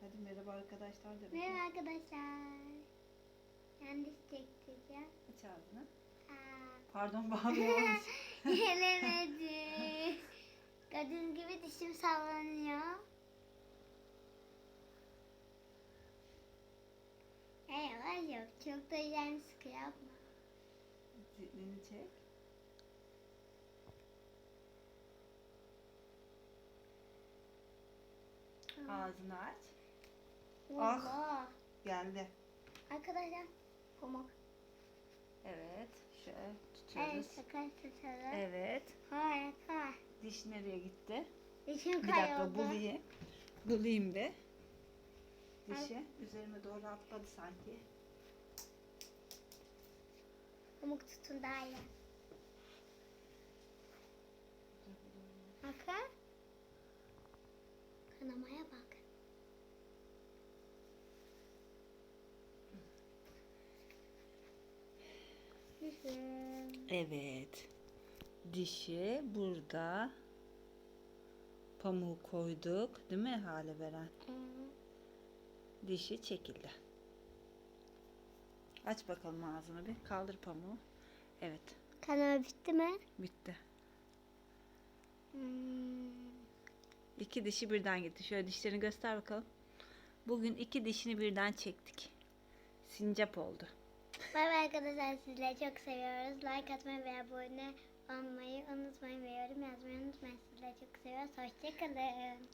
Hadi merhaba arkadaşlar. Merhaba arkadaşlar. Yanlış çekeceğim. Aç ağzını. Aa, Pardon bağırıyormuş. Gelemedim. Gördüğünüz gibi dişim sallanıyor. Zilini çek. Ağzını aç. Ah. Geldi. Arkadaşlar pamuk. Evet. Şöyle Evet tutuyoruz. sakın tutalım. Evet. Harika. Diş nereye gitti? Dişim Bir dakika kayboldu. bulayım. Bulayım bir. Dişi üzerime doğru atladı sanki. Pamuk tutun daha iyi. Bakın. Kanamaya bak. Evet. Dişi burada. Pamuğu koyduk. Değil mi hale veren? Dişi çekildi. Aç bakalım ağzını bir. Kaldır pamuğu. Evet. Kanama bitti mi? Bitti. Hmm. İki dişi birden gitti. Şöyle dişlerini göster bakalım. Bugün iki dişini birden çektik. Sincap oldu. Bay bay arkadaşlar sizleri çok seviyoruz. Like atmayı ve abone olmayı unutmayın ve yorum yazmayı unutmayın. Sizleri çok seviyoruz. Hoşçakalın.